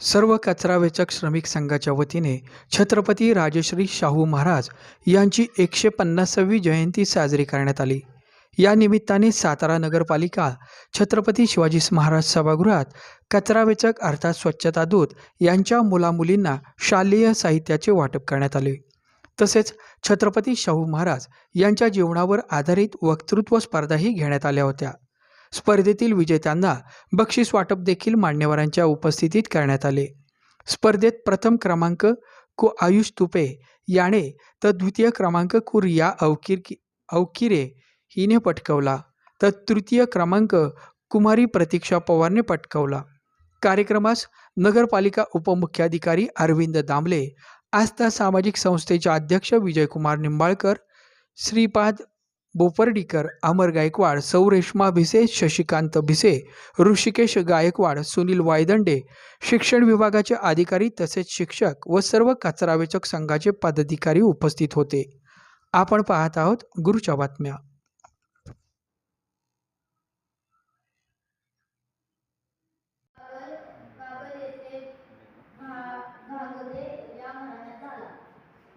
सर्व कचरा वेचक श्रमिक संघाच्या वतीने छत्रपती राजश्री शाहू महाराज यांची एकशे पन्नासावी जयंती साजरी करण्यात आली. या निमित्ताने सातारा नगरपालिका छत्रपती शिवाजी महाराज सभागृहात कचरा वेचक अर्थात स्वच्छता दूत यांच्या मुलामुलींना शालेय साहित्याचे वाटप करण्यात आले. तसेच छत्रपती शाहू महाराज यांच्या जीवनावर आधारित वक्तृत्व स्पर्धाही घेण्यात आल्या होत्या. स्पर्धेतील विजेत्यांना बक्षीस वाटप देखील मान्यवरांच्या उपस्थितीत करण्यात आले. स्पर्धेत प्रथम क्रमांक कु आयुष तुपे याने तर द्वितीय क्रमांक कुरिया अवकिर अवकिरे हिने पटकवला तर तृतीय क्रमांक कुमारी प्रतीक्षा पवारने पटकवला. कार्यक्रमास नगरपालिका उपमुख्याधिकारी अरविंद दामले आस्था सामाजिक संस्थेचे अध्यक्ष विजयकुमार निंबाळकर श्रीपाद बोपर्डीकर अमर गायकवाड सौ रेश्मा भिसे शशिकांत भिसे ऋषिकेश गायकवाड सुनील वायदंडे शिक्षण विभागाचे अधिकारी तसेच शिक्षक व सर्व कचरावेचक संघाचे पदाधिकारी उपस्थित होते. आपण पाहत आहोत गुरुच्या बातम्या.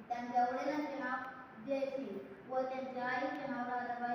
त्यांच्या वडिलांचे नाव व त्यांच्या आईचे नाव राधाबाई